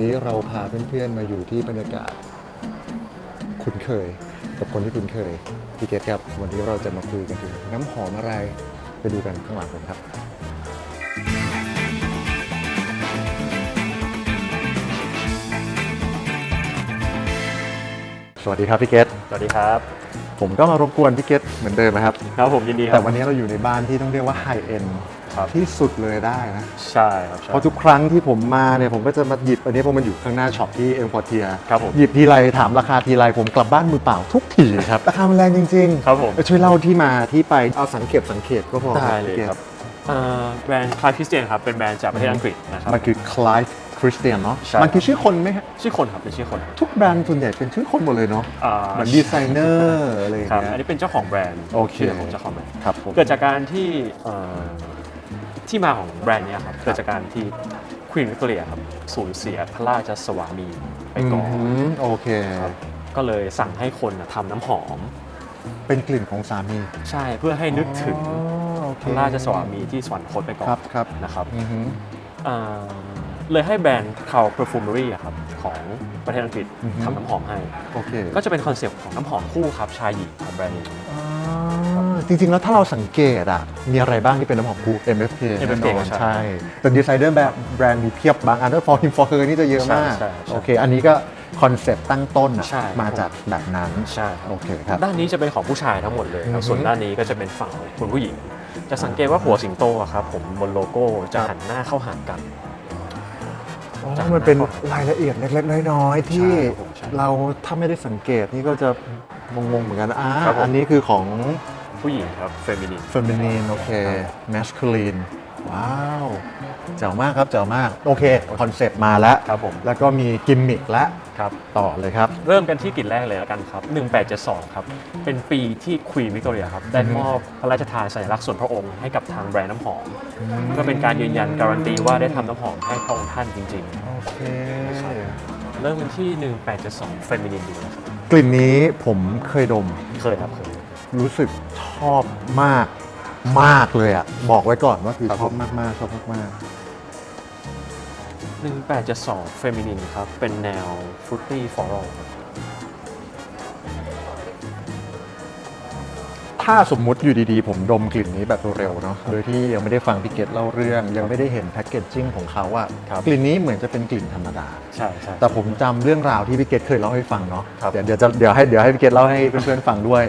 ครับวันนี้เราพาเพื่อนๆมาอยู่ที่บรรยากาศคุ้นเคย กับคนที่คุ้นเคยพี่เกตครับ วันนี้เราจะมาคุยกันถึงน้ำหอมอะไรไปดูกันข้างหลังผมครับ สวัสดีครับพี่เกตสวัสดีครับ ผมก็มารบกวนพี่เกตเหมือนเดิมนะครับ ครับผมยินดีคแต่รับ วันนี้เราอยู่ในบ้านที่ต้องเรียกว่าไฮเอ็น ครับ ที่สุดเลยได้นะ ใช่ครับใช่ เพราะทุกครั้งที่ผมมาเนี่ยผมก็จะมาหยิบอันนี้เพราะมันอยู่ข้างหน้าช็อปที่เอ็มพอร์เทียครับผมหยิบทีไรถามราคาทีไรผมกลับบ้านมือเปล่าทุกทีครับราคามันแรงจริงๆครับผม ช่วยเล่าที่มาที่ไปเอาสังเกตสังเกตก็พอได้เลยครับอ่าแบรนด์คลายคริสเตียนครับ เป็นแบรนด์จากประเทศอังกฤษนะครับ มันคือคลายคริสเตียนเนาะใช่ มันคือชื่อคนไหมฮะชื่อคนครับเป็นชื่อคนทุกแบรนด์ส่วนใหญ่เป็นชื่อคนหมดเลยเนาะอ่าเหมือนดีไซเนอร์อะไรอย่างครับเงี้ยอันนี้เป็นเจ้าของแบรนด์โอเค ชื่ของเจ้าของแบรนด์ ครับผม เกิดจากการที่เอ่อ ที่มาของแบรนด์เนี้ครับเกิดจากการที่ควีนวิกตอเรียครับสูญเสียพระราชสวามีไปก่อนอืมโอเคก็เลยสั่งให้คนน่ะทำน้ำหอม เป็นกลิ่นของสามีใช่เพื่อให้นึกถึงอ๋อโอเคพระราชสวามีที่สวรรคตไปก่อครันบครับนะครับอือฮึอ่าเลยให้แบรนด์ c o w Perfumery อะครับของประเทศอังกฤษอือฮึทำน้ำหอมให้ โอเคก็จะเป็นคอนเซปต์ของน้ำหอมคู่ครับชายหญิงของแบรนด์นี้ อ่า จริงๆ แล้วถ้าเราสังเกตอะมีอะไรบ้างที่เป็นน้ำหอมคู่ MFK แน่ MFK นอนใช่ ใช่ แต่ดีไซเนอร์แบบแบรนด์มีเพียบบางอันด้วย for him for her นี่จะเยอะมาก ใช่ใช่ใช่โอเค อันนี้ก็คอนเซ็ปต์ตั้งต้นอะใช่ มาจากแบบนั้นใช่ครับ โอเคครับ ด้านนี้จะเป็นของผู้ชายทั้งหมดเลยครัอืบอฮึส่วนด้านนี้ก็จะเป็นฝั่งของคุณผู้หญิง จะสังเกตว่าหัวสิงโตอะครับผมบนโลโก้จะหันหน้าเข้าหากัน อ๋อมันเป็นรายละเอียดเล็กๆ น้อยๆ ที่ใช่ครับผมใช่เราถ้าไม่ได้สังเกตนี่ก็จะงงๆเหมือนกันอ่าครับผม อันนี้คือของ ผู้หญิงครับเฟมินิน feminine โอเค masculine ว้าว เจ๋วมากครับเจ๋วมาก โอเค คอนเซปต์มาแล้วครับผม แล้วก็มีกิมมิคแล้วครับ ต่อเลยครับ เริ่มกันที่กลิ่นแรกเลยแล้วกันครับ 1872 ครับ เป็นปีที่ควีนวิกตอเรียครับ ได้อือฮึมอบพระราชทานสัญลักษณ์ส่วนพระองค์ให้กับทางแบรนด์น้ำหอมเพื่อเป็นการยืนยันการันตีว่าได้ทำน้ำหอมให้พระองค์ท่านจริง โอเค ๆ เริ่มกันที่ 1872เฟมินินดูนะครับกลิ่นนี้ผมเคยดม เคยครับเคย รู้สึกชอบมากมากเลยอะ บอกไว้ก่อนว่าคือครับ ชอบมากๆชอบมาก1872เฟมินินครับ เป็นแนวฟรุตตี้ฟลอรัลๆถ้าสมมุติอยู่ดีๆ ผมดมกลิ่นนี้แบบเร็วๆเนาะโดยที่ยังไม่ได้ฟังพี่เกตเล่าเรื่อง ยังไม่ได้เห็นแพคเกจจิ้งของเขาอะกลิ่นนี้เหมือนจะเป็นกลิ่นธรรมดา ใช่ใช่ แต่ผมจำเรื่องราวที่พี่เกตเคยเล่าให้ฟังเนาะครับ เดี๋ยวเดี๋ยวจะเดี๋ยวให้เดี๋ยวให้พี่เกตเล่าให้เพื่อนๆฟังด้วย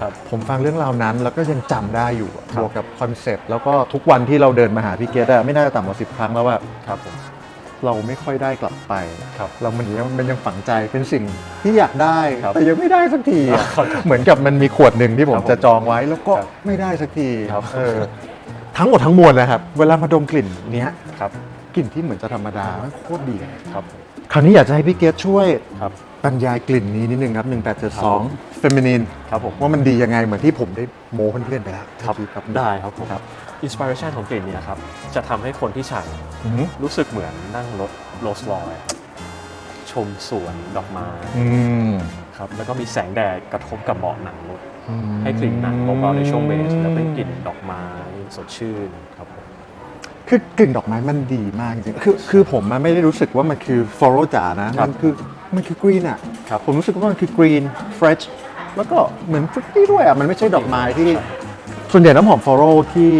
ครับ ผมฟังเรื่องราวนั้น แล้วก็ยังจำได้อยู่อะครับบวกกับคอนเซปต์แล้วก็ทุกวันที่เราเดินมาหาพี่เกตอะไม่น่าจะต่ำกว่าสิบครั้งแล้วว่าครับผม เราไม่ค่อยได้กลับไป ครับเรามันยังมันยังฝังใจเป็นสิ่งที่อยากได้ ครับแต่ยังไม่ได้สักทีอะครับเหมือนกับมันมีขวดหนึ่งที่ผมครับผมจะจองไว้แล้วก็ครับไม่ได้สักทีครับ เออทั้งหมดทั้งมวลนะครับ เวลามาดมกลิ่นเนี้ยครับกลิ่นที่เหมือนจะธรรมดามันโคตรดีเลยครับคราวนี้อยากจะให้พี่เกตช่วยครับ บรรยายกลิ่นนี้นิดนึงครับ 1872 feminine ครับผม ว่ามันดียังไงเหมือนที่ผมได้โม้เพื่อนๆไปแล้วครับครับได้ครับผมครับอินสปิเรชันของกลิ่นเนี้ครับ จะทำให้คนที่ใช้อืมรู้สึกเหมือนนั่งรถโรลส์รอยชมสวนดอกไม้อืมครับแล้วก็มีแสงแดดกระทบกับเบาะหนังรถ ให้กลิ่นหนังเบาๆในช่วงเบสแล้วเป็นกลิ่นดอกไม้สดชื่นครับผม คือกลิ่นดอกไม้มันดีมากจริงๆคือคือผมมันไม่ได้รู้สึกว่ามันคือฟลอร l จ๋านะ ครับ มันคือ มันคือกรีนอะครับผมรู้สึกว่ามันคือกรีนเฟรชแล้วก็เหมือนฟรุตตี้ด้วยอะมันไม่ใช่ดอกไม้ที่ ส่วนใหญ่น้ำหอมฟลอร l ที่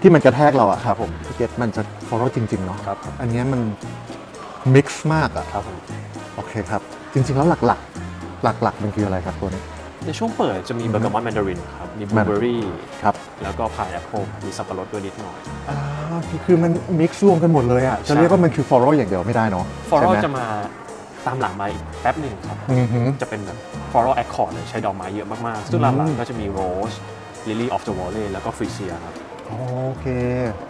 ที่มันกระแทกเราอะครับผมพี่เกตมันจะฟลอร l จริงๆเนาะครับอันเนี้ยมันมิกซ์มากอะครับผมโอเคครับ จริงๆแล้วหลักๆ หลักๆมันคืออะไรครับตัวนี้ ในช่วงเปิดจะมีเบอร์กามอนแมนดารินครับ มีบลูเบอร์รี่ครับแล้วก็พายแอปเปิลมีสับปะรดด้วยนิดหน่อยอ่าคือคือมันมิกซ์รวมกันหมดเลยอะจะใช่เรียกว่ามันคือฟลอร l อย่างเดียวไม่ได้เนาะฟลอรัลใช่ไหจะมา ตามหลังมาอีกแป๊บหนึ่งครับ อือหือ จะเป็นแบบฟลอรัลแอคคอร์ดเลยใช้ดอกไม้เยอะมาก ๆ ซึ่งหลังๆก็จะมีโรสลิลี่ออฟเดอะวอลเลย์แล้วก็ฟรีเซียครับโอเค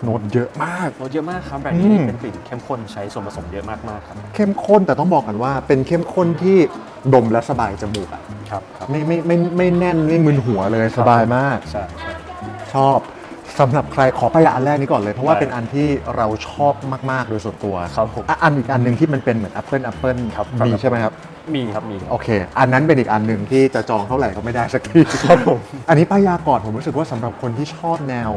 โน้ตเยอะมากโรสเยอะมากครับแบรนด์นี้อืม เป็นกลิ่นเข้มข้นใช้ส่วนผสมเยอะมาก ๆ ครับ เข้มข้นแต่ต้องบอกกันว่าเป็นเข้มข้นที่ดมและสบายจมูกอะครับครับไม่ไม่ไม่ไม่แน่นไม่มึนหัวเลยสบายมาก ใช่ใช่ชอบ สำหรับใครขอไปอันแรกนี้ก่อนเลย เพราะว่าได้ เป็นอันที่เราชอบมาก ๆ โดยส่วนตัวครับผม อะอันอีกอันหนึ่งที่มันเป็นเหมือนแอปเปิลแอปเปิลครับ มีครับใช่ไหมครับ มีครับมีครับ โอเค อันนั้นเป็นอีกอันหนึ่งที่จะจองเท่าไหร่ก็ไม่ได้สักทีครับผมอันนี้ป้ายยากอดผมรู้สึกว่าสำหรับคนที่ชอบแนว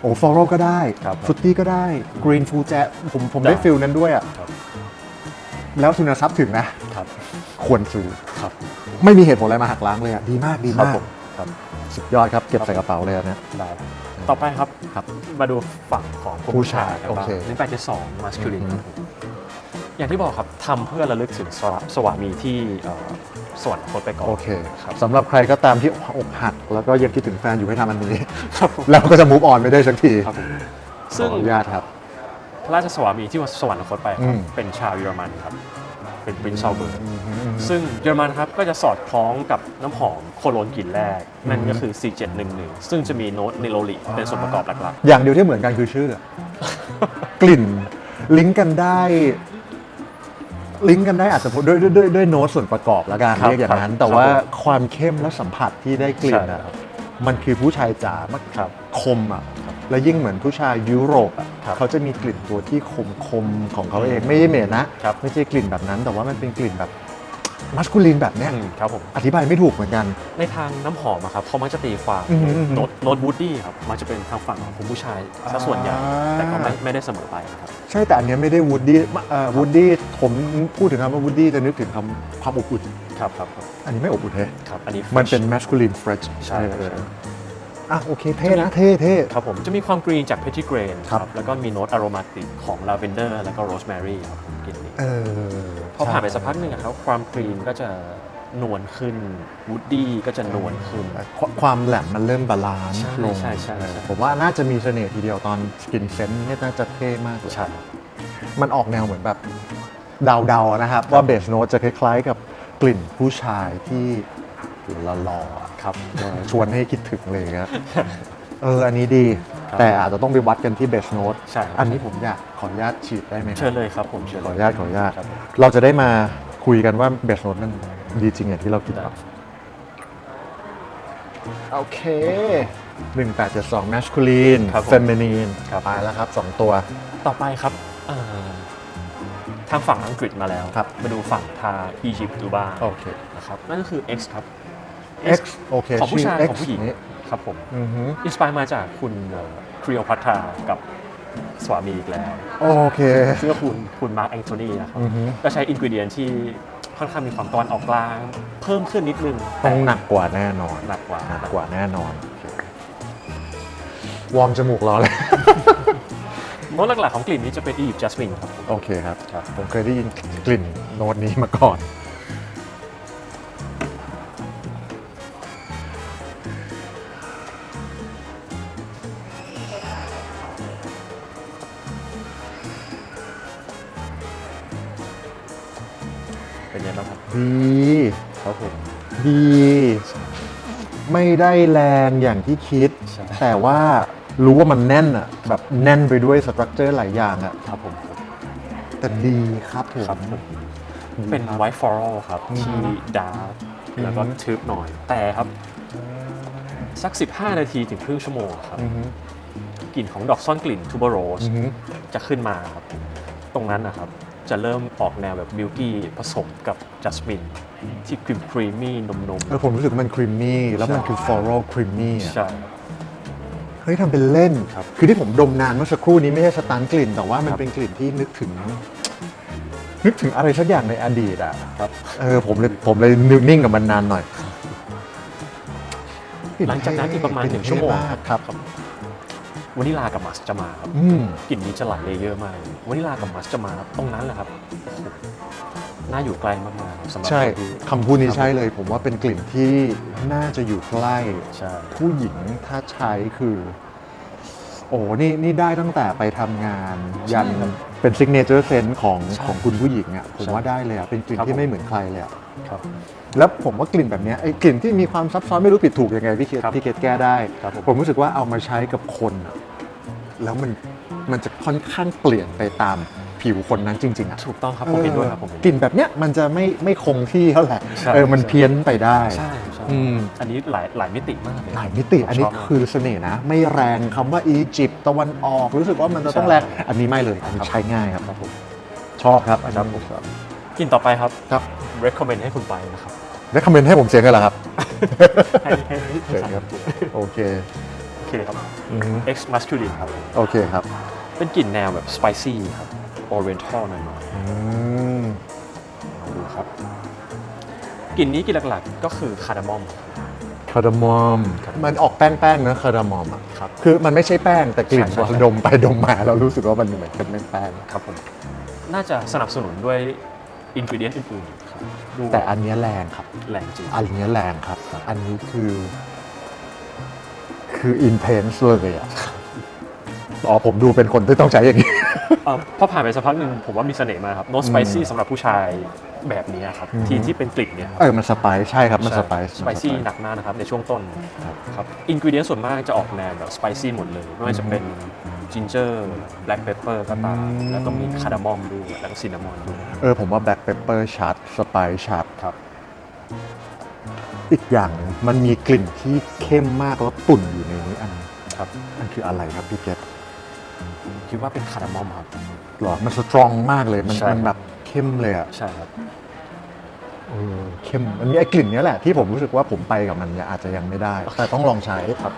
โอ้ฟลอร l ก็ได้ครับฟรุตตี้ก็ได้กรีนฟูแจผมผมได้ได้ฟิลนั้นด้วยอะครับ แล้วทุนทรัพย์ถึงนะ ครับควรซื้อ ครับไม่มีเหตุผลอะไรมาหักล้างเลยอะ ดีมากดีครับมากผมครับสุดยอดครับ เก็บใส่กระเป๋าเลยอันเนี้ยได้ ต่อไปครับ ครับ มาดูฝั่งของผู้ชายกันโอบ้างเคนี่แปดเจ็ดสองมาสคิลินอือฮึอย่างที่บอกครับทำเพื่อระลึกถึงสวะสวามีที่เอ่อสวรรคตไปก่อน โอเคครับ สำหรับใครก็ตามที่อกหัก แล้วก็ยังคิดถึงแฟนอยู่ให้ทำอันนี้ ครับผม แล้วก็จะมูฟออนไม่ได้สักทีครับผมขซึ่องอนุญาตครับ พระราชสวามีที่สวรรคตไปคอืรับม เป็นชาวเยอรมันครับ เป็นปรินซ์ชาวเบิร์กอืมอืมอืมซึ่งเยอรมันครับก็จะสอดคล้องกับน้ำหอมโคโลนกลิ่นแรก นั่นก็คือ 4711 ซึ่งจะมีโน้ตนิโรลิเป็นส่วนประกอบหลักอย่างเดียวที่เหมือนกันคือชื่ออะกลิ่นลิงก์กันได้ลิงก์กันได้อาจจะด้วยด้วยด้วยด้วยโน้ตส่วนประกอบแล้วกันครับเรียกอย่างนั้นครับแต่ว่าครับผมความเข้มและสัมผัสที่ได้กลิ่นใช่อะครับมันคือผู้ชายจ๋ามากๆครับคมอะ และยิ่งเหมือนผู้ชายยุโรปอะครับเขาจะมีกลิ่นตัวที่คมคมๆของเขาเองไม่ได้เหม็นนะครับ ไม่ใช่กลิ่นแบบนั้น แต่ว่ามันเป็นกลิ่นแบบมัสคูลินแบบเนี้ยอืมครับผม อธิบายไม่ถูกเหมือนกัน ในทางน้ำหอมอะครับเขามักจะตีความอือหือโน้ตโน้ตวูดดี้ครับมันจะเป็นทางฝั่งของคุณผู้ชายซะส่วนใหญ่ อ่า แต่ก็ไม่ไม่ได้เสมอไปนะครับ ใช่แต่อันเนี้ยไม่ได้วูดดี้วูดดี้ผมพูดถึงคำว่าวูดดี้จะนึกถึงคำความอบอุ่น ครับครับครับอันนี้ไม่อบอุ่นเท่ครับ อันนี้ มันเป็น fresh แมสคูลินเฟรชใช่ครับ อะโอเคเท่นะเท่เท่ ครับผมจะมีความกรีนจากเพ t ิเกรนครับ แล้วก็มีโน้ตอโรมาติกของลาเวนเดอร์แล้วก็โรสแมรี่ครับผมกลิ่นนี้เออพอผ่านไปสักพักหนึ่งอะครับความกรีนก็จะนวลขึ้นวูดดี้ก็จะนวลขึ้น ควความแหลมมันเริ่มบาลานซ์ใช่ลงใช่ใช่ใช่ผมว่าน่าจะมีเสน่ห์ทีเดียวตอนสกินเซนเนี่ยน่าจะเท่มากเลยใช่ มันออกแนวเหมือนแบบเดาๆนะครับ ว่าเบสโน t จะคล้ายๆกับกลิ่นผู้ชายที่หล่อๆอะ ครับเออชวนให้คิดถึงเลยครับเอออันนี้ดีครับแต่อาจจะต้องไปวัดกันที่เบสโน t ใช่ครับอันนี้ผมอยากขออนุญาตฉีดได้ไหมคเชิรับญเลยครับผมเชิญขอเลอยนุญาตขออนุญาตครับผมเราจะได้มาคุยกันว่าเบสโน t มันดีจริงอย่างที่เราคิดได้ปะโอเค1872 masculine ครับผม feminine ครับไปแล้วครับ 2 ตัว ต่อไปครับเอ่อทางฝั่งอังกฤษมาแล้วครับมาดูฝั่งทางอียิปต์ดูบ้างโอเคนะครับนั่นก็คือ X ครับ X โอเคของผู้ชื่ชาย X ของผู้หญิงนี้ครับผมอือฮึอินสปายมาจากคุณครีโอพัทรากับสวามีอีกแล้วโอเคซึ่งก็คุณคุณมาร์คแองโทนีนะครับอือฮึก็ใช้อินกิเดียนที่ค่อนข้างมีความตะวันออกกลาง เพิ่มขึ้นนิดนึงต้องหนักกว่าแน่นอนหนักกว่าหนักกว่าแน่นอน วอร์มจมูกรอเลย โน้ตหลักๆของกลิ่นนี้จะเป็นอียิปต์จัสมินครับผม โอเคครับครับผมเคยได้ยินกลิ่นโน้ตนี้มาก่อน เป็นยังไงบ้างครับดี ครับผมดี ไม่ได้แรงอย่างที่คิดใช่แต่ว่ารู้ว่ามันแน่นอะแบบแน่นไปด้วยสตรัคเจอร์หลายอย่างอะครับผมแต่ดีครับผมครับผมเป็นไวท์ฟลอรัลครับ ที่ดาร์กแล้วก็อือฮึทึบหน่อย แต่ครับ สัก 15 นาทีถึงครึ่งชั่วโมงครับ อือฮึกลิ่นของดอกซ่อนกลิ่นทูเบอโรสอือฮึจะขึ้นมาครับ ตรงนั้นนะครับ จะเริ่มออกแนวแบบมิลกี้ผสมกับจัสมินที่ครีมครีมมี่นมนมเออผมรู้สึกว่ามันครีมมี่แล้วมันคือฟลอรัลครีมมี่อะใช่เฮ้ยทำเป็นเล่นครับ คือที่ผมดมนานเมื่อสักครู่นี้ไม่ใช่สตันกลิ่น แต่ว่ามันครับเป็นกลิ่นที่นึกถึง นึกถึงอะไรสักอย่างในอดีตอะครับเออผมเลยผมเลยนึกนิ่งกับมันนานหน่อย หลังจากนั้นอีกประมาณหนึ่งชั่วโมงกลิ่นเท่ากครับ วานิลากับมัสจะมาครับอืมกลิ่นนี้จะหลายเลเยอร์มากวานิลากับมัสจะมาครับตรงนั้นแหละครับโอ้โหน่าอยู่ไกลมากๆครับสำหรับใช่คนที่คำพูดนี้ใช่เลย ผมว่าเป็นกลิ่นที่น่าจะอยู่ใกล้ ใช่ผู้หญิงถ้าใช้คือ โอ้นี่นี่ได้ตั้งแต่ไปทำงาน ยันใช่ครับเป็นซิกเนเจอร์เซนของใช่ของคุณผู้หญิงอะผมใช่ว่าได้เลยอะเป็นกลิ่นครับที่ผมไม่เหมือนใครเลยอะครับ แล้วผมว่ากลิ่นแบบเนี้ยไอ้กลิ่นที่มีความซับซ้อนไม่รู้ผิดถูกยังไงพี่เคสครับพี่เคสแก้ได้ ครับผม ผมรู้สึกว่าเอามาใช้กับคนอะ แล้วมันมันจะค่อนข้างเปลี่ยนไปตามผิวคนนั้นจริงๆอะถูกต้องครับผมเห็นด้วยครับผมเห็นกลิ่นแบบเนี้ยมันจะไม่ไม่คงที่เท่าไหร่ใช่ เออมันใช่เพี้ยนไปได้ใช่ใช่อืม อันนี้หลายหลายมิติมากเลย หลายมิติ อันนี้ชบมากคือเสน่ห์นะ ไม่แรงคำว่าอียิปต์ตะวันออก รู้สึกว่ามันจะต้องใช่แรง อันนี้ไม่เลยอันนี้ครับใช้ง่ายครับ ครับผม ชอบครับอันครันี้บผมกลิ่นต่อไปครับ ครับ recommend ให้คุณไปนะครับแล้วคอมเมนต์ให้ผมเสียงกันเหรอครับ ให้ให้ให้ให้เชิญสั่งครับ โอเคโอ เคครับ อือฮึ X masculine ครับ โอเคครับ เป็นกลิ่นแนวแบบ spicy ครับ oriental หน่อยอืมครับกลิ่นนี้กลิ่นหลักๆ ก็คือคาร์ดามอม คาร์ดามอม มันออกแป้งแป้งๆนะคาร์ดามอมอะครับ คือมันไม่ใช่แป้งแต่กลิ่นใช่พใช่อดมไปดมมาเรารู้สึกว่ามันเหมือนกับแป้งครับผม น่าจะสนับสนุนด้วยอินกิเดียนอื่นๆครับดูๆแต่อันเนี้ยแรงครับ แรงจริงอันเนี้ยแรงครับ อันนี้คือ คืออินเทนส์เลยอะอ๋อผมดูเป็นคนที่ต้องใช้อย่างนี้ เอ่อพอผ่านไปสักพักหนึ่งผมว่ามีเสน่ห์มากครับ no spicy สำหรับผู้ชายแบบนี้ครับ อืม ที่ที่เป็นกลิ่นเนี่ยครับเออมันสไปซ์ใช่ครับมันสไปซ์ สไปซี่หนักมากนะครับในช่วงต้นครับอินกิเดียนส่วนมากจะออกแนวแบบสไปซี่หมดเลย ไม่ว่าจะเป็นจินเจอร์แบล็กเปปเปอร์ก็ตามแล้วก็มีคาร์ดามอมด้วยแล้วก็ซินนามอนด้วยเออผมว่าแบล็กเปปเปอร์ชัดสไปซ์ชัด ครับ อีกอย่างหนึ่งมันมีกลิ่นที่เข้มมากแล้วตุ่นอยู่ในนี้อัน ครับอันคืออะไรครับพี่เกตคิดว่าเป็นคาร์ดามอมครับ หรอ มันสตรองมากเลย มันใช่ มันแบบเข้มเลยอะใช่ครับ เออเข้ม มันมีไอ้กลิ่นเนี้ยแหละที่ผมรู้สึกว่าผมไปกับมันเนี่ยอาจจะยังไม่ได้ แต่ต้องลองใช้ครับ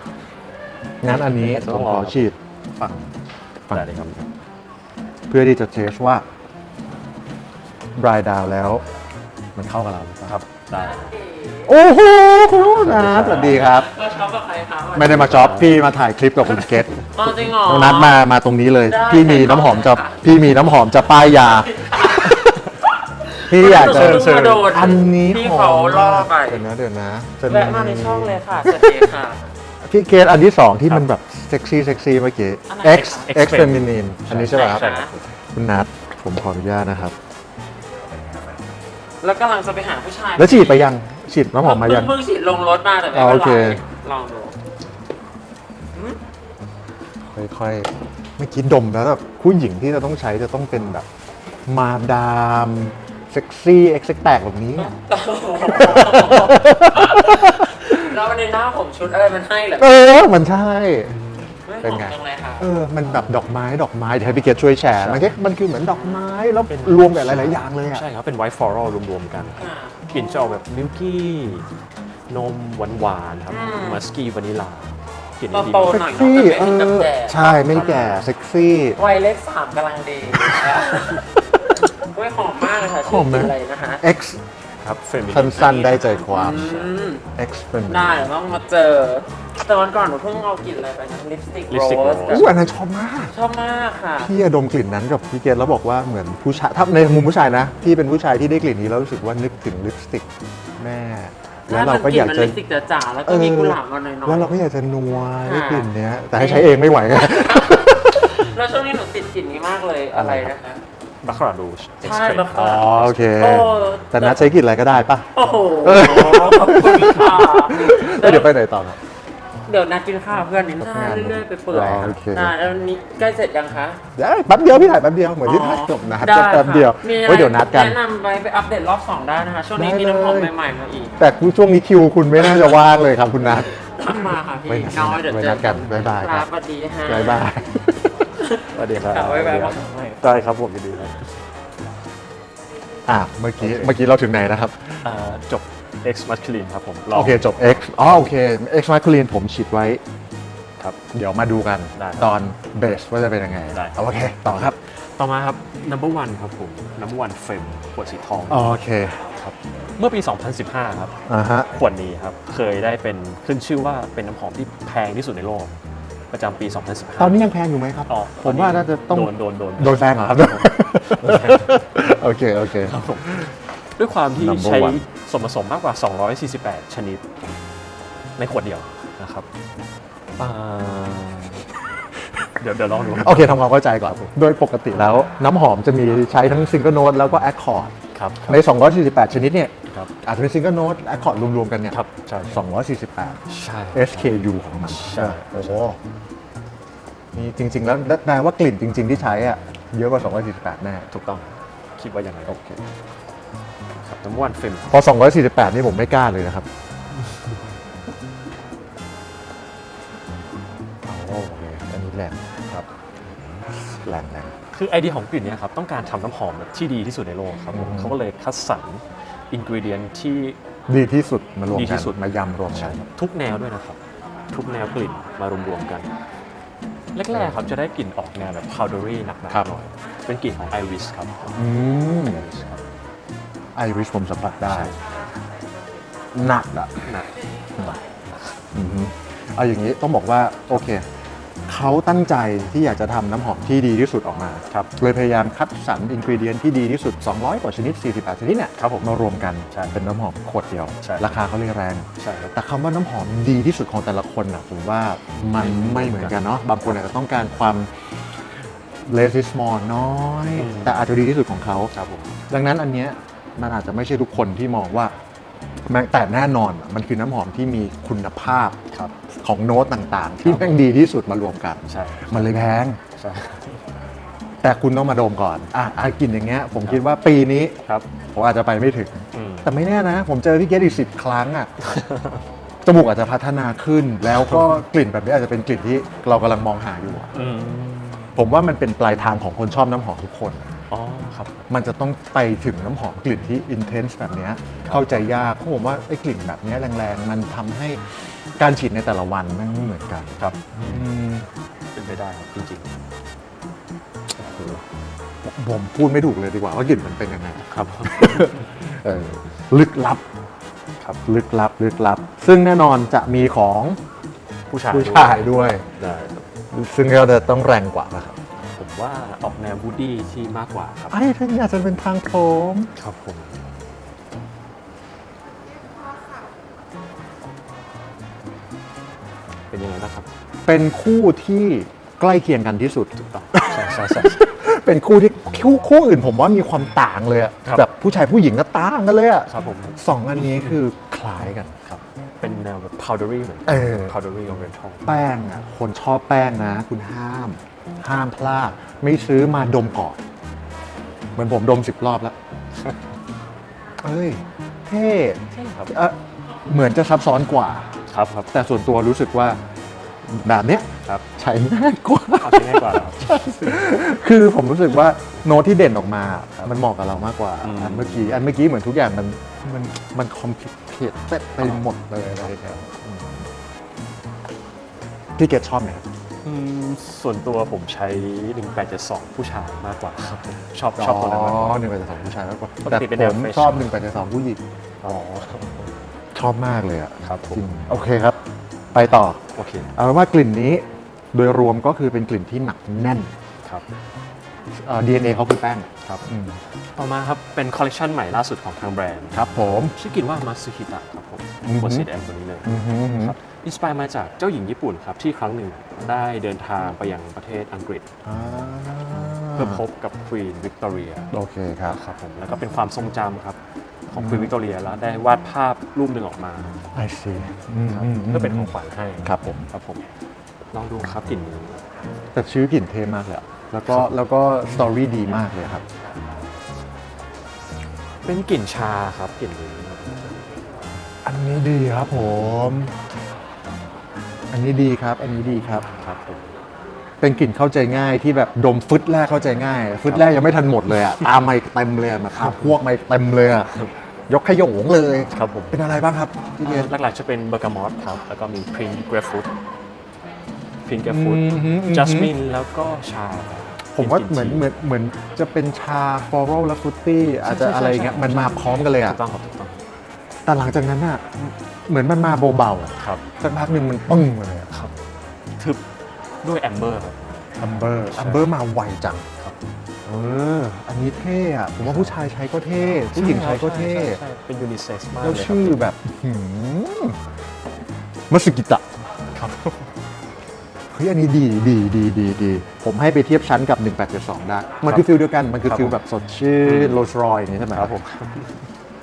งั้นอันนี้ต้ผองมลอง ขอฉีดฝั่งฝั่งได้เลยครับ เพื่อที่จะเทสว่าบรายดาวแล้ว มันเข้ากับเราหรือเปล่าครับ ได้โอ้โหคุณนัทสวัสดีครับมาช็อปกับใครคะไม่ได้มาช็อปพี่มาถ่ายคลิปกับคุณเกตอ๋อจริงเหรอ น้องนัดมามาตรงนี้เลย ได้พี่มีน้ำหอมจะค่ะ พี่มีน้ำหอมจะป้ายยา พี่อยากจะเชิญโดนอันนี้ที่หอเขามล่อไปเดี๋ยวนะเดี๋ยวนะจะแวะมาในช่องเลยค่ะสวัสดีค่ะ พี่เกตอันที่สองที่มันแบบเซ็กซี่เซ็กซี่เมื่อกี้ อันไหน X X X feminine อันนี้ใช่ไหมครับใช่ครับ คุณนัทผมขออนุญาตนะครับ แล้วกำลังจะไปหาผู้ชายแล้วฉีดไปยังฉีดน้ำหอมมายัง เพิ่งฉีดลงรถมาแต่ไม่อ๋อเป็โอนเคไรลองดูค่อยๆไม่คิดดมแล้วแบบผู้หญิงที่จะต้องใช้จะต้องเป็นแบบ มาดามเซ็กซี่เอ็กเซ็กแตกแบบนี้แล้ววันนี้หน้าผมชุดอะไรมันให้เหรอเออมันใช่ไม่ เป็นหอมไงจังเลยค่ะเออ มันแบบดอกไม้ดอกไม้เดี๋ยวให้พี่เกดช่วยแชร์ มันแค่มันคือเหมือนดอกไม้ แล้วเป็นรวมกับหลาย ๆ อย่างเลยอะ ใช่ครับ เป็นไวท์ฟลอรัลรวมๆกันอ่ากลิ่นจะออกแบบมิลกี้นมหวานๆครับอืม มัสกี้วานิลากลิ่นนี้ดีโตมากๆหน่อยเซ็กเนาะซี่ แต่เอไม่ถึงกับอแก่ใช่ ไม่แก่ เซ็กซี่ วัยเลขสามกำลังดีไม่หอมมากเลยค่ะหอมไหม ชื่อะไรนะคะ X ครับเฟมินิสั้นๆได้ใจความ อืม X เป็น ได้เดี๋ยวต้องมาเจอ แต่วันก่อนหนูเพิ่งเอากลิ่นอะไรไปนะลิปสติกลิปโรสติกสโรสอู้อันนั้นชอบมากชอบมากค่ะ พี่อะดมกลิ่นนั้นกับพี่เกดแล้วบอกว่าเหมือนผู้ชายถ้าในมุมผู้ชายนะพี่เป็นผู้ชายที่ได้กลิ่นนี้แล้วรู้สึกว่านึกถึงลิปสติกแม่แล้วเราก็อยากจะมันลิปสติกจ๋าๆแล้วก็มีกุหลาบมาหน่อยๆ แล้วเราก็อยากจะนัวด้วยค่ะกลิ่นเนี้ย แต่ให้ใช้เองไม่ไหวไง แล้วช่วงนี้หนูติดกลิ่นนี้มากเลยอะไรนะคะ บัคคาราดูชใช่บัคคาอ๋ราอโอเค โอ้ แต่นัดใช้กลิ่นอะไรก็ได้ปะโอ้โหเออขอบคุณค่ะ แล้วเดี๋ยวไปไหนต่อครับ เดี๋ยวนัดกินข้าวเพื่อนนิดทำใช่งานเรื่อยๆไปเปื่อยอ๋อค่ะโอเคได้แล้วนี้ใกล้เสร็จยังคะ ได้แป๊บเดียวพี่ถ่ายแป๊บเดียวเหมือนที่ถ่ายจบนัดได้ก็แป๊บเดียวค่ะมีอะไรไว้เดี๋ยวนัดกัน แนะนำไว้ไปอัปเดตรอบสองได้นะคะ ช่วงนี้ได้มีน้ำหอมเลย ใหม่ๆมาอีกแต่ช่วงนี้คิวคุณไม่น่าจะว่างเลยครับคุณนัททักมาค่ะพี่ไว้นัดน้อยเดี๋ยวไว้เจนัอดกันบ๊ายบายครับสวัสดีค่ะบ๊ายบายสวัสดีครับค่ะบ๊ายบาย ได้ครับผมยินดีครับอะเมื่อกี้เมื่อกี้เราถึงไหนนะครับ อ่าจบ X masculine ครับผมลง โอเคจบ X อ๋อโอเค X m a c u l i n ผมฉีดไว้ครับเดี๋ยวมาดูกันได้ครับตอนเบสว่าจะเป็นยังไงได้โอเค ต่อครับ ต่อมาครับ number one ครับผม number one fem ขวดสีทอง โอเคครับ เมื่อปี 2015 ครับ อ่าฮะ ขวดนี้ครับ เคยได้เป็นขึ้นชื่อว่าเป็นน้ำหอมที่แพงที่สุดในโลก ประจำปี 2015ตอนนี้ยังแพงอยู่ไหมครับ อ๋อผมว่าน่าจะต้อง โดนโดนโดน โดนแซงเหรอครับโอเค โอเค ครับผม ด้วยความที่ Number ใช้ one ส่วนผสมมากกว่า 248 ชนิด ในขวดเดียวนะครับอ่าเดี๋ยวเดี๋ยวลองดู โอเคทำความเข้าใจก่อน โดยปกติแล้วน้ำหอมจะมีใช้ทั้งซิงเกิลโน้ตแล้วก็แอคคอร์ด ครับใน248 ชนิดเนี่ย ครับ อาจจะเป็นซิงเกิลโน้ตแอคคอร์ดรวมๆกันเนี่ย ครับใช่248 ใช่ SKU ของมันใช่ โอ้โหนี่จริง ๆ แล้วแปลว่ากลิ่นจริง ๆ ที่ใช้อะเยอะกว่า 248 แน่ ถูกต้อง คิดว่าอย่างไรโอเคครับ น้ำวันเฟมพอ 248 นี่ผมไม่กล้าเลยนะครับ โอเค อันนี้แรงครับ แรงแรงคือไอเดียของกลิ่นเนี้ครับต้องการทำน้ำหอมแบบที่ดีที่สุดในโลกครับผมอืมเขาก็เลยคัดสรรอินกิเดียนที่ ดีที่สุดมารวมดีที่กันสุด มายำรวมกัน ทุกแนวด้วยนะครับ ทุกแนวกลิ่นมารวมๆกัน แรกๆครับจะได้กลิ่นออกแนวแบบ powdery หนักๆครับหน่อยเป็นกลิ่นของไอริสครับ อืม Iris ครับ ไอริชผมสัมผัสได้ใช่หนักอะหนักอือฮึเอาอย่างนี้ต้องบอกว่าโอเค เขาตั้งใจที่อยากจะทำน้ำหอมที่ดีที่สุดออกมาครับเลยพยายามคัดสรรอินก e เดียนที่ดีที่สุด 200 กว่าชนิด 48 ชนิดเนี่ยครับผมมารวมกันใช่เป็นน้ำหอมขวดเดียว ใช่ ราคาเขาเลยแรง ใช่ครับ แต่คำว่าน้ำหอมดีที่สุดของแต่ละคนอะผมว่ามันไม่เหมือนกันเนาะบางคนอาจจะต้องการความ less is more น้อย อืม แต่อาจจะดีที่สุดของเขา ครับผม ดังนั้นอันเนี้ย มันอาจจะไม่ใช่ทุกคนที่มองว่าแม้แต่แน่นอนอะมันคือน้ำหอมที่มีคุณภาพครับของโน้ตต่างๆ ที่แม่งดีที่สุดมารวมกันใช่มันเลยแพงใช่แต่คุณต้องมาดมก่อนอะอากลินอย่างเงี้ย ผมคิดว่าปีนี้ครับผมอาจจะไปไม่ถึงอืมแต่ไม่แน่นะ ผมเจอพี่เกดอีกสิบครั้งอะจมูกอาจจะพัฒนาขึ้น แล้วก็กลิ่นแบบนี้อาจจะเป็นกลิ่นที่เรากำลังมองหาอยู่อะอืมผมว่ามันเป็นปลายทางของคนชอบน้ำหอมทุกคน อ๋อครับ มันจะต้องไปถึงน้ำหอมกลิ่นที่อินเทนส์แบบเนี้ยเข้าใจยากเพราะผมว่าไอ้กลิ่นแบบเนี้ยแรงๆ มันทำให้การฉีดในแต่ละวันแม่งไม่เหมือนกันครับ อืมเป็นไปได้ครับจริงผมพูดไม่ถูกเลยดีกว่าว่ากลิ่นมันเป็นยังไง ๆ ครับ เออลึกลับครับลึกลับลึกลับ ซึ่งแน่นอนจะมีของผู้ชายผู้ชายด้วย ได้ครับซึ่งก็จะต้องแรงกว่านะครับผม ว่าออกแนวบูดดี้ที่มากกว่าครับไอ้ท่านอาจจะเป็นทางโถมครับผม เป็นยังไงบ้างครับ เป็นคู่ที่ใกล้เคียงกันที่สุดถูกต้องใช่ใช่ใช่ เป็นคู่ที่คู่คู่อื่นผมว่ามีความต่างเลยอะครับ แบบผู้ชายผู้หญิงก็ต่างกันเลยอะครับผม สองอันนี้คือคล้ายกัน ครับ เป็นแนวแบบ powdery เหมือนกัเออ powdery oriental แป้งอะคนชอบแป้งนะ คุณห้าม ห้ามพลาด ไม่ซื้อมาดมก่อน เหมือนผมดมสิบรอบแล้ว เอ้ย เท่ใช่ครับเอ่อเหมือนจะซับซ้อนกว่า ครับครับแต่ส่วนตัวรู้สึกว่าแบบเนี้ยครับใช้ง่ายกว่า เอาใช้ง่ายกว่าเหรอครับ คือผมรู้สึกว่าโน้ตที่เด่นออกมา มันเหมาะกับเรามากกว่า อืม อันเมื่อกี้ อันเมื่อกี้เหมือนทุกอย่างมันมันมันคอมพลีเคทไปหมดเลยอะไรอย่างเงี้ยอืมพี่เกดชอบไหมครับอืม ส่วนตัวผมใช้ 1872 ผู้ชายมากกว่าครับผมชอบชอบตัวนั้นมากกว่า หนึ่งแปดสองผู้ชายมากกว่าปกแต่ติเป็นผแนวม fashion ชอบหนึ่งแปดสองผู้หญิงอ๋อ ชอบมากเลยอะครับผมจริงโอเคครับ ไปต่อ โอเคเอาเป็นว่ากลิ่นนี้โดยรวมก็คือเป็นกลิ่นที่หนักแน่น ครับ เอ่อ DNA เขาคือแป้งครับอืมต่อมาครับ เป็นคอลเลคชันใหม่ล่าสุดของทางแบรนด์ครับผม ชื่อกินว่ามาซึฮิตะครับผมอือฮึบนสีแดงตัวนี้เลยอือหือหือครับอินสปายมาจากเจ้าหญิงญี่ปุ่นครับ ที่ครั้งหนึ่งได้เดินทางไปยังประเทศอังกฤษ อ่าเพื่อพบกับควีนวิกตอเรียโอเคครับ ครับผมแล้วก็เป็นความทรงจำครับ ของควีนวิกตอเรียแล้วได้วาดภาพรูปหนึ่งออกมา I see ครับมมเพื่อเป็นของขวัญให้ครับผม ครับผม ลองดูครับกลิ่นนี้แต่ชื่อกลิ่นเท่มากเลยอะ แล้วก็แล้วก็สตอรี่ดีมากเลยครับ เป็นกลิ่นชาครับกลิ่นนี้อันนี้ดีครับผม อันนี้ดีครับ อันนี้ดีครับ ครับผมเป็นกลิ่นเข้าใจง่ายที่แบบดมฟึดแรกเข้าใจง่ายฟึดแรกยังไม่ทันหมดเลยอะตามมาเต็มเลยอะมาพาพวกมาเต็มเลยอะยกขยงเลยครับผมเป็นอะไรบ้างครับพี่เกศหลักๆจะเป็นเบอร์กามอตครับแล้วก็มีพรินเกรฟฟูด พรินเกรฟฟูดอืมอืมอืม จัสมินแล้วก็ชาครับผมว่าลิ่เหมือนจีเหมือนเหมือนจะเป็นชาฟลอรัลและฟรุตตี้อาจจะใช่ใช่อะไรอย่างเงี้ยใช่มันมาพร้อมกันเลยถูอะกต้องครับถูกต้องแต่หลังจากนั้นอะเหมือนมันมาเบาๆอะครับสักพักหนึ่งมันปึ้งเลยอะครับทึบด้วยแอมเบอร์ครับ อัมเบอร์ใช่อัมเบอร์มาไวจังครับ เอออันนี้เท่อะผมว่าผู้ชายใช้ก็เท่ผู้หญิงใช้ก็เท่ใช่ใช่เป็นยูนิเซ็กซ์มากแล้วเลยครับชื่อแบบหืมมัสกิตะครับ เฮ้ยอันนี้ดีดีดีดีดีผมให้ไปเทียบชั้นกับ 1872 ได้ มันคือฟิลเดียวกัน มันคือครับฟิลผมแบบสดชื่นโรลส์รอยอย่างนี้ใช่ไหมครับผม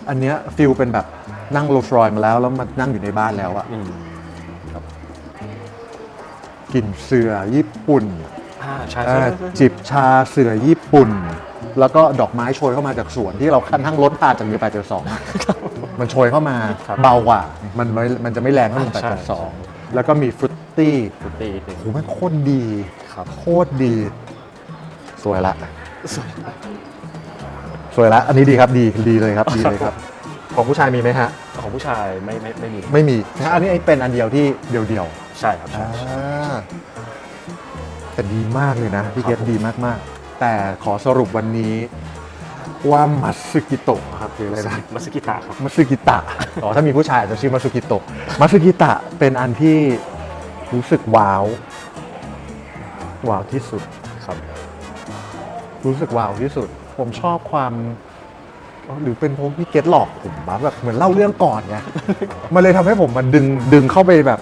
อันเนี้ยฟิลเป็นแบบนั่งโรลส์รอยมาแล้ว แล้วมันนั่งอยู่ในบ้านแล้วอะอืมกลิ่นเสือญี่ปุ่น อ่าใช่เอ่ใช่อใช่จิบชาเสือญี่ปุ่น แล้วก็ดอกไม้โชยเข้ามาจากสวนที่เราคันทั้งรถผ่านจาก1872อะมันโชยเข้ามาเบากว่า มันไม่มันจะไม่แรงเท่า1872แล้วก็มีฟรุต ตี้ฟรุตตี้นิดนึงโหแม่งโคตรดีครับ โคตรดี สวยละสวยละ อันนี้ดีครับดีดีเลยครับดีเลยครับ ของผู้ชายมีไหมฮะ ของผู้ชายไม่ไม่ไม่มีไม่มีนะอันนี้เป็นอันเดียวที่เดียวใช่ครับๆใช่อ่าแต่ดีมากเลยนะ พี่เกครัตบผมดีมากๆ แต่ขอสรุปวันนี้ว่ามัตสึกิโตะครับคืออะไรนะ มาสกิตะครับ มัตสึกิตะ อ๋อ ถ้ามีผู้ชายอาจจะชื่อมัตสึกิโตะ มัตสึกิตะเป็นอันที่ รู้สึกว้าวว้าวที่สุดครับ รู้สึกว้าวที่สุด ผมชอบความอ๋อหรือเป็นเพราะพี่เกตหลอกผมบ้าแบบเหมือนเล่าเรื่องก่อนไงมันเลยทำให้ผมมันดึงดึงเข้าไปแบบ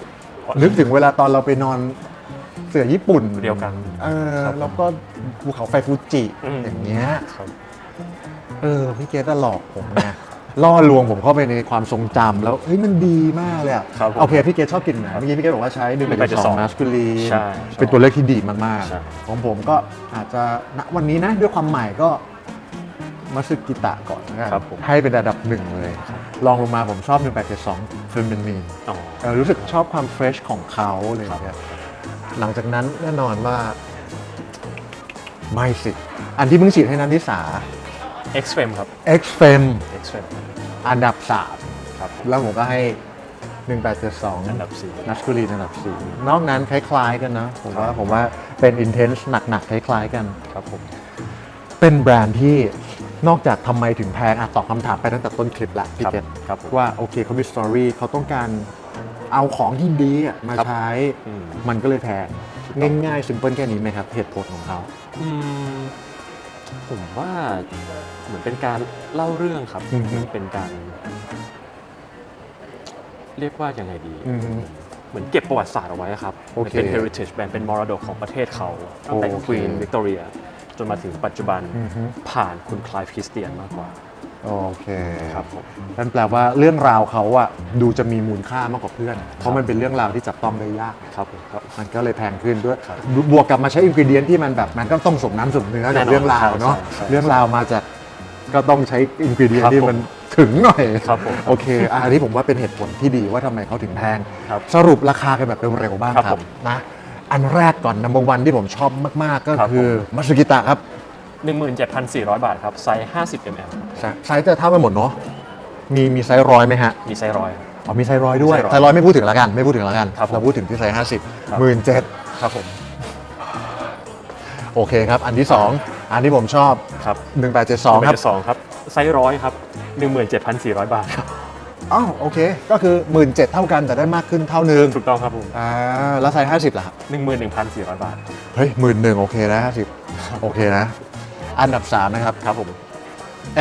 นึกถึงเวลาตอนเราไปนอนเสือญี่ปุ่นเดียวกันเออครับผมแล้วก็ภูเขาไฟฟูจิอืมอย่างเงี้ยครับเออพี่เกตหลอกผมไง ล่อลวงผมเข้าไปในความทรงจำแล้วเฮ้ยมันดีมากเลยอะครับผมโอเคพี่เกตชอบกินไหนเมื่อกี้พี่เกตบอกว่าใช้หนึ่งไปสอง1.2มาสคูลีใช่เป็นตัวเลขที่ดีมากใช่ ๆ ของผมก็อาจจะณวันนี้นะด้วยความใหม่ก็มาซึกิตะก่อนนะครับครับผม ให้เป็นระดับหนึ่งเลยลองลงมาผมชอบ1872เฟมินีน อ๋อ เออรู้สึกชอบความเฟรชของเขาเลยเนี่ยหลังจากนั้นแน่นอนว่า ไม่สิ อันที่มึงฉีดให้นันทิสา X f a m ครับ X f e m X f a m อันดับครับผม3แล้วผมก็ให้ 1872อันดับสี่นัสคูลีนอันดับ 4 นอกนั้นคล้ายๆกันนะ ผมว่าผมว่าเป็น intense หนักๆ คล้ายๆกันครับผมเป็นแบรนด์ที่นอกจากทำไมถึงแพงอะตอบคำถามไปตั้งแต่ต้นคลิปละพี่ครับเกตครับผมว่าโอเคเขามีสตอรี่เขาต้องการเอาของที่ดีอะมาครับใช้อืมมันก็เลยแพง ง่ายๆ ซิมเพิลแค่นี้ไหมครับ เหตุผลของเขาอืม ผมว่าเหมือนเป็นการเล่าเรื่องครับอือฮึ เป็นการ เรียกว่ายังไงดี อือฮึเหมือนเก็บประวัติศาสตร์เอาไว้ครับโอเคมันเป็น heritage แบรนด์เป็นมรดกของประเทศเขาตั้งแต่โอเค ควีนวิกตอเรีย จนมาถึงปัจจุบันอือฮึผ่านคุณคลายคริสเตียนมากกว่า โอเคครับผมนั่นแปลว่าเรื่องราวเขาอะดูจะมีมูลค่ามากกว่าเพื่อน เพราะมันเป็นเรื่องราวที่จับต้องได้ยากครับผมครับ มันก็เลยแพงขึ้นด้วยครับบวกกับมาใช้อินกิเดียนที่มันแบบมันก็ต้องสมน้ำสมเนื้อแน่กับนอนเรื่องราวเนาะใช่ใช่เรื่องราวมาจากก็ต้องใช้อินกิเดียนครับที่ผมมันถึงหน่อยครับผมโอเคอะอันนี้ผมว่าเป็นเหตุผลที่ดีว่าทำไมเขาถึงแพงครับสรุปราคากันแบบเร็วๆบ้างคครัรับบผมนะอันแรกก่อนนัมเบอร์วันที่ผมชอบมาก ๆ ก็ครับคือผมมัตสึกิตะครับ 17,400 บาทครับ ไซส์ 50 ml ไซไซส์จะเท่ากันหมดเนาะมีมีไซส์ร้อยไหมฮะมีไซส์ร้อยครับอ๋อมีไซส์ร้อยด้วยไซส์ร้อยไซส์ร้อยไม่พูดถึงแล้วกัน ไม่พูดถึงแล้วกันครับผมเราพูดถึงที่ไซส์ห้าสิบครับ หมื่นเจ็ดครับผม โอเคครับ อันที่2อันที่ผมชอบครับ1872ครับ สองครับ ไซส์ร้อยครับ 17,400 บาทครับ อ้าวโอเค ก็คือ1 7 0 0เท่ากันแต่ได้มากขึ้นเท่านึงถูกต้องครับผมอ่าแล้วไซส์50ล่ะครับ 11,400 บาท เฮ้ยหมื่นหนึ่งโอเคนะ50โอเคนะ อันดับ 3 นะครับ ครับผม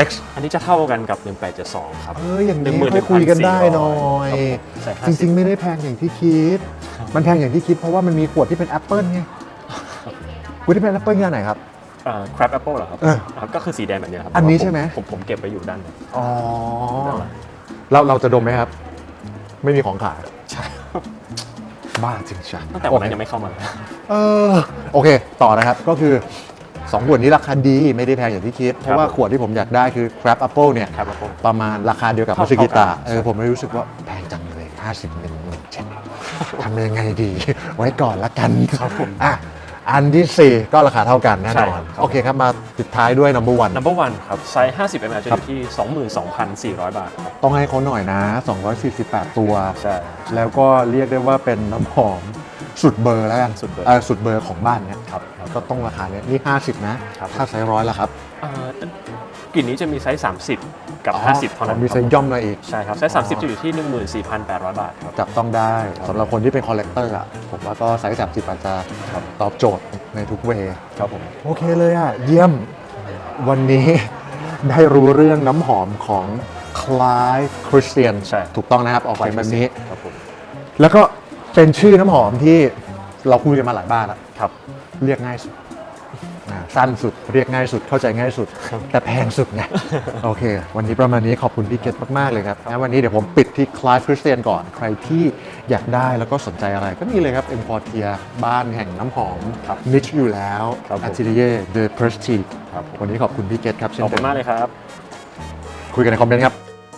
X อันนี้จะเท่ากันกับ 1872 ครับ เอ้ยอย่างนี้11,400ค่อยคุยกันได้หน่อยครับผมใส่จริงๆ ไม่ได้แพงอย่างที่คิด มันแพงอย่างที่คิดเพราะว่ามันมีขวดที่เป็นแอปเปิลไงขวดที่เป็นแอปเปิลเนี่ยไหนครับครับแอปเปิลเหรอครับเออครับ ก็คือสีแดงแบบเนี้ยครับอันนี้แต่ว่าใช่ไหมผมผมเก็บไว้อยู่ด้านในอ๋อด้านหลังเราเราจะดมไหมครับ ไม่มีของขายบ้าจริงจังตั้งแต่วันนั้นยังไม่เข้ามา เออ โอเค ต่อนะครับ ก็คือ 2ขวดนี้ราคาดีไม่ได้แพงอย่างที่คิด เพราะว่าขวดที่ผมอยากได้คือ Crab Apple เนี่ยครับผม ประมาณราคาเดียวกับเท่ามัสกิตะเท่ากันเออผมเลยรู้สึกว่าแพงจังเลย 50หนึ่งหมื่นเจ็ดทำยังไงดี ไว้ก่อนละกันครับผมอะอันที่ 4 ก็ราคาเท่ากันแน่นใช่อนครับ โอเคครับมาปิดท้ายด้วย number one number one ครับ ไซส์ 50 ml จะอยู่ที่ 22,400 บาทครับต้องให้เขาหน่อยนะ 248 ตัว ใช่ แล้วก็เรียกได้ว่าเป็นน้ำหอม สุดเบอร์แล้วกันสุดเบอร์สุดเบอร์ของบ้านเนี้ยครับครับก็ต้องราคาเนี้ยนี่ 50 นะ ครับ ถ้าไซส์ร้อยละครับเอ่อกลิ่นนี้จะมีไซส์ 30 กับอ๋อ50เท่านั้นมีคไซรับส์ย่อมมาอีก ใช่ครับ ไซส์ 30 จะอยู่ที่ 14,800 บาทครับ จับต้องได้สำหรับคนที่เป็นคอลเลกเตอร์อะผมว่าก็ไซส์30อาจจะตอบโจทย์ในทุกเวย์ครับผม โอเคเลยอะ เยี่ยมวันนี้ ได้รู้เรื่องน้ำหอมของคลายคริสเตียนใช่ ถูกต้องนะครับ ออกเสียงแบบนี้ ครับผม แล้วก็ เป็นชื่อน้ำหอมที่เราคุยกันมาหลายบ้านแล้วครับ เรียกง่ายสุดอ่าสั้นสุดเรียกง่ายสุดเข้าใจง่ายสุด แต่แพงสุดไง โอเค วันนี้ประมาณนี้ขอบคุณพี่เกตมาก ๆ เลยครับงั้นวันนี้เดี๋ยวผมปิดที่คลายคริสเตียนก่อนใครที่อยากได้แล้วก็สนใจอะไร ก็นี่เลยครับ e m p o r t i a บ้านแห่งน้ำหอมครับนิชอยู่แล้วครับผม Atelier de Prestige ครับผมวันนี้ขอบคุณพี่เกตครับเช่นขอบเดิคุณมมากเลยครับ คุยกันในคอมเมนต์ครับ